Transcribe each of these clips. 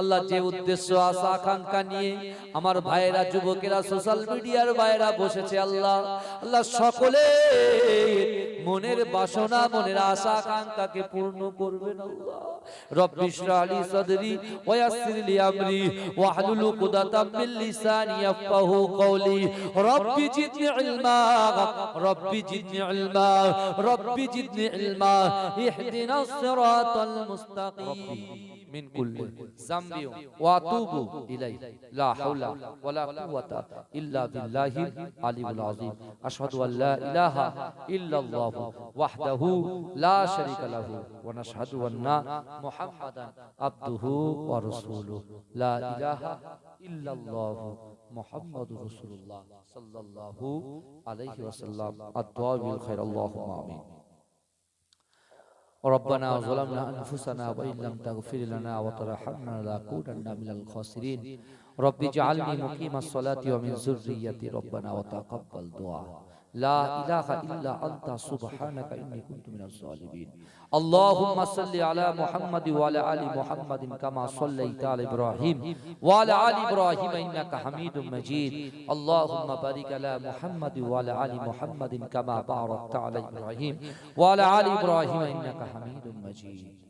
আল্লাহ যে উদ্দেশ্য আশা আকাঙ্ক্ষা নিয়ে আমার ভাইয়েরা যুবকেরা সোশ্যাল মিডিয়ার ভাইয়েরা বসেছে আল্লাহ। আল্লাহ। সকলে মনের বাসনা মনের আশা আকাঙ্ক্ষাকে পূর্ণ করবেন আল্লাহ। রব্বি ইশরাহ লি সাদরি ওয়া ইয়াসসির লি আমরি ওয়াহলুল উকদাতাম মিন লিসানি ইয়াফকাহু কওলি। রব্বি জিদনি ইলমা। রব্বি জিদনি ইলমা। রব্বি জিদনি ইলমা। ইহদিনাস সিরাতাল মুস্তাকিম। من كل ذنب وأتوب إليه. لا حول ولا قوة إلا بالله العلي العظيم. أشهد أن لا إله إلا الله وحده لا شريك له. ونشهد أن محمدا عبده ورسوله. لا إله إلا الله. محمد رسول الله. صلى الله عليه وسلم. الدعاء بالخير اللهم آمين. ربنا ظلمنا أنفسنا وإن لم تغفر لنا وترحمنا لنكونن من الخاسرين. رب اجعلني مقيم الصلاة ومن ذريتي. ربنا وتقبل دعاء. لا إله إلا أنت سبحانك إني كنت من الظالمين. اللهم صل على محمد وعلى آل محمد كما صليت على إبراهيم. وعلى آل إبراهيم إنك حميد مجيد. اللهم بارك على محمد وعلى آل محمد كما باركت على إبراهيم. وعلى آل إبراهيم إنك حميد مجيد.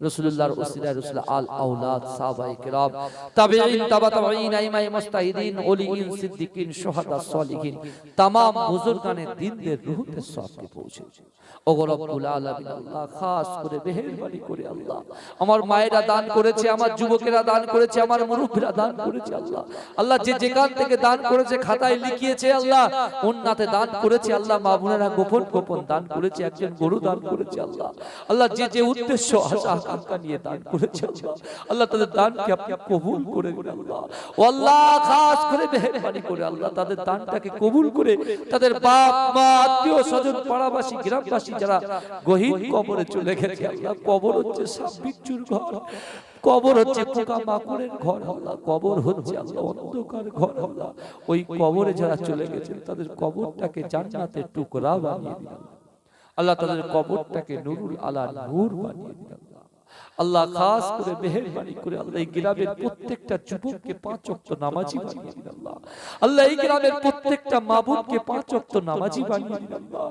রসুল্লাহর ওসিলা রসুল আল আউলাদ সাহাবায়ে কেরাম তাবেঈন তাবা তাবেঈন আইমাই মুস্তাহিদিন ওলিয়িন সিদ্দিকিন শুহাদা সালিহিন तमाम বুজুর্গানের দিনদের রূহতে সবকে পৌঁছে ওগো রব্বুল আলামিন আল্লাহ খাস করে মেহেরবানি করে আল্লাহ আমার মায়েরা দান করেছে আমার যুবকেরা দান করেছে আমার মুরব্বীরা দান করেছে আল্লাহ আল্লাহ যে যেখান থেকে দান করেছে খাতায় লিখিয়েছে আল্লাহ উন্নাতে দান করেছে আল্লাহ মা বোনেরা গোপন গোপন দান করেছে একজন গরু দান করেছে আল্লাহ আল্লাহ যে যে উদ্দেশ্য আশা নিয়ে দান করেছে আল্লাহ। তাদের দানকে আপনি কবুল করে আল্লাহ ও আল্লাহ। খাস করে মেহেরবানি করে আল্লাহ তাদের দানটাকে কবুল করে তাদের বাপ মা আত্মীয় স্বজন পাড়াবাসী গ্রামবাসী যারা গহীন কবরে চলে গেছে আল্লাহ। কবর হচ্ছে সাপ বিচ্ছুর ঘর। কবর হচ্ছে পোকা মাকড়ের ঘর আল্লাহ। কবর হচ্ছে আল্লাহ অন্ধকার ঘর আল্লাহ। ওই কবরে যারা চলে গেছে তাদের কবরটাকে জান্নাতের টুকরা বানিয়ে দিন আল্লাহ। তাদের কবরটাকে নুরুল আলা নূর বানিয়ে দিন আল্লাহ। খাস করে মেহেরবানি করে আল্লাহ এই গ্রামের প্রত্যেকটা যুবককে পাঁচ ওয়াক্ত নামাজি বানিয়ে দিন আল্লাহ। আল্লাহ এই গ্রামের প্রত্যেকটা মাবুদকে পাঁচ ওয়াক্ত নামাজি বানিয়ে দিন আল্লাহ।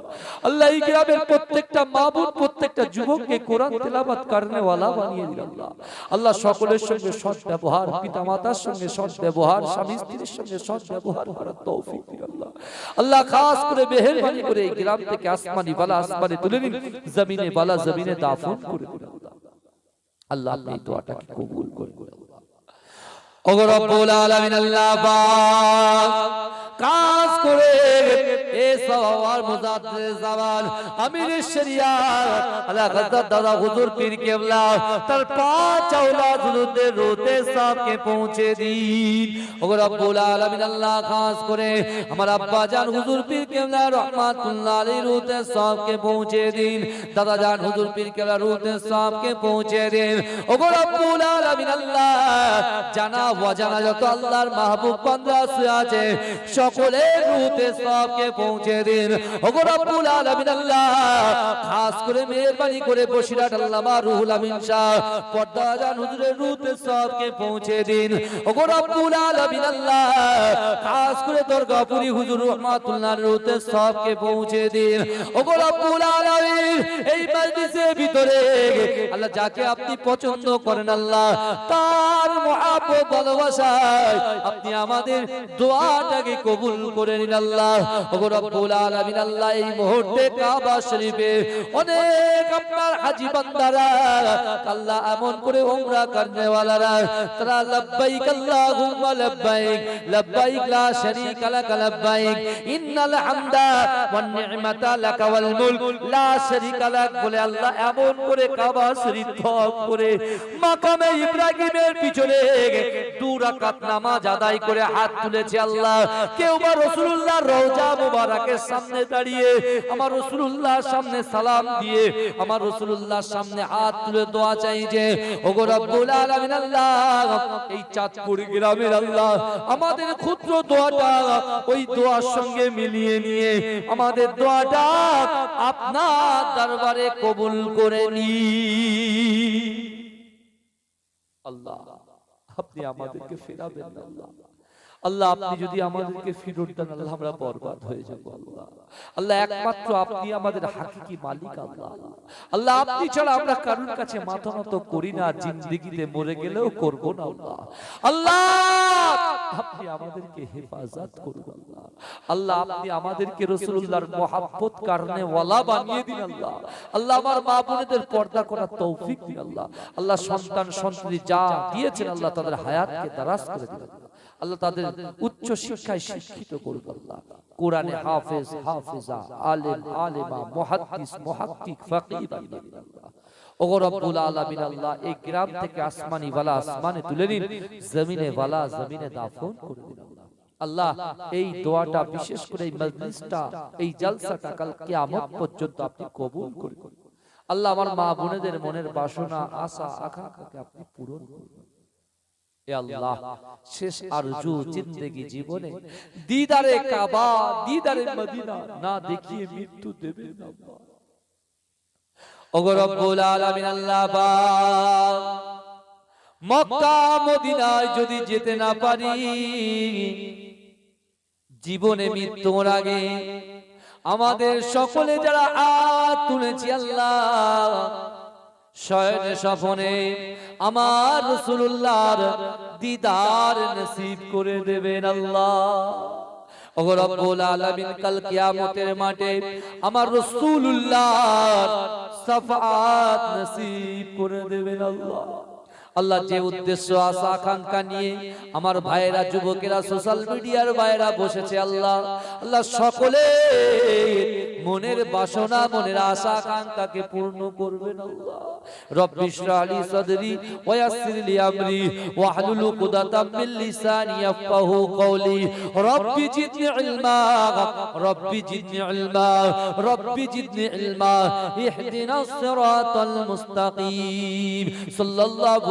আল্লাহ এই গ্রামের প্রত্যেকটা মাবুদ, প্রত্যেকটা যুবককে কোরআন তেলাওয়াত করনে ওয়ালা বানিয়ে দিন আল্লাহ। আল্লাহ সকলের সঙ্গে সৎ ব্যবহার, পিতামাতার সঙ্গে সৎ ব্যবহার, স্বামী স্ত্রীর সঙ্গে সৎ ব্যবহার করার তৌফিক দিন আল্লাহ। আল্লাহ খাস করে মেহেরবানি করে এই গ্রাম থেকে আসমানি বালা আসমানে তুলে নিন, জমিনে বালা জমিনে দাফন করে দিন আল্লাহ আপনি দোয়াটাকে কবুল করুন। ওগো রব্বুল আলামিন আল্লাহ পাক। কাজ করে পৌঁছে দিন। দাদা জান হুজুর পীর কেবলা পৌঁছে দিন। ওগো রব্বুল আলামিন, আল্লাহ, জানা অজানা যত আল্লাহর মাহবুব বান্দা আছে সকলের রুতে সবকে পৌঁছে দিন। ওগো রব্বুল আলামিন আল্লাহ, খাস করে মেহেরবানি করে বসিরাট আল্লামা রুহুল আমিন শাহ পর্দা জান হুজুরের রুতে সবকে পৌঁছে দিন। ওগো রব্বুল আলামিন আল্লাহ, খাস করে দুর্গাপুরি হুজুর রহমাতুল্লাহর রুতে সবকে পৌঁছে দিন। ওগো রব্বুল আলামিন, এই মজলিসের ভিতরে আল্লাহ যাকে আপনি পছন্দ করেন আল্লাহ, তার মহাব্বত ভালোবাসায় আপনি আমাদের দোয়াটাকে কবুল করে নিন আল্লাহ। রব্বুল আলামিন আল্লাহ, এই মুহূর্তে কাবা শরীফে অনেক আপনার হাজী বান্দারা, আল্লাহ এমন করে উমরা করনে ওয়ালারা তারা লব্বাইক আল্লাহুম্মা লব্বাইক লব্বাইক লা শারীকা লাক লব্বাইক, ইন্নাল হামদা ওয়ান নি'মাতা ওয়াল মুলক, লা শারীকা লাক বলে আল্লাহ এমন করে কাবা শরীফ করে মাকামে ইব্রাহিমের পিছনে দু রাকাত নামাজ আদায় করে হাত তুলেছে আল্লাহ। কেউ আমাদের ক্ষুদ্র দোয়াটা ওই দোয়ার সঙ্গে মিলিয়ে নিয়ে, আমাদের দোয়াটা আপনার দরবারে কবুল করে নি। আল্লাহ, আপনি আমাদেরকে ফেরাবেন আল্লাহ। আল্লাহ আপনি যদি আমাদেরকে ফিরত দেন আল্লাহ আমরা বরবাদ হয়ে যাব আল্লাহ। আল্লাহ। একমাত্র আপনি আমাদের হাকিকি মালিক আল্লাহ। আল্লাহ। আপনি ছাড়া আমরা কারোর কাছে মাথা নত করি না জিন্দেগিতে মরে গেলেও করব না আল্লাহ। আল্লাহ আপনি আমাদেরকে হেফাজত করুন আল্লাহ। আল্লাহ। আপনি আমাদেরকে রাসূলুল্লাহর মহব্বত কারণে ওয়ালা বানিয়ে দিন আল্লাহ। আল্লাহ। আমার মা বোনেদের পর্দা করার তৌফিক দিন আল্লাহ। আল্লাহ। সন্তান সন্ততি যা দিয়েছেন আল্লাহ তাদের হায়াতকে দারাজ করে দিন আল্লাহ। আল্লাহ তাদের উচ্চ শিক্ষায় শিক্ষিত করুন আল্লাহ। কোরআনে হাফেজ হাফেজা আলেম আলেমা মুহাদ্দিস মুহাক্কিক ফাকিহ বানিয়ে দিন আল্লাহ। ওগো রব্বুল আলামিন আল্লাহ এই গ্রাম থেকে আসমানি ওয়ালা আসমানে তুলে নিন। জমিনে ওয়ালা জমিনে দাফন করে দিন আল্লাহ। আল্লাহ। এই দোয়াটা বিশেষ করে এই মজলিসটা এই জলসাটা কাল কিয়ামত পর্যন্ত আপনি কবুল আল্লাহ আমার মা বোনেদের মনের বাসনা আশা আকাঙ্ক্ষাকে আপনি পূরণ করুন। আল্লাহ শেষ আরজু জিন্দেগি জীবনে। দিদারে কাবা দিদারে মদিনা না দেখিয়ে মৃত্যু দেবে না ওগো রব্বুল আলামিন আল্লাহ পাক মক্কা মদিনায় যদি যেতে না পারি জীবনে মৃত্যুর আগে আমাদের সকলে যারা হাত তুলেছি আল্লাহ। শয়নে স্বপনে আমার রসুল্লাহর দিদার নসিব করে দেবেন আল্লাহ। আমার রসুল্লাহ সাফাত নসিব করে দেবেন আল্লাহ। আল্লাহ যে উদ্দেশ্য আশা আকাঙ্ক্ষা নিয়ে আমার ভাইয়েরা যুবকেরা সোশ্যাল মিডিয়ার ভাইয়েরা বসেছে আল্লাহ। আল্লাহ। সকলে মনের বাসনা মনের আশা আকাঙ্ক্ষাকে পূর্ণ করবেন আল্লাহ। রব্বি ইশরাহ লি সাদরি ওয়া ইয়াসসির লি আমরি ওয়াহলুল উকদাতাম মিন লিসানি ইয়াফকাহু কওলি। রব্বি জিদনি ইলমা রব্বি জিদনি ইলমা রব্বি জিদনি ইলমা। ইহদিনাস সিরাতাল মুস্তাকিম। সাল্লাল্লাহু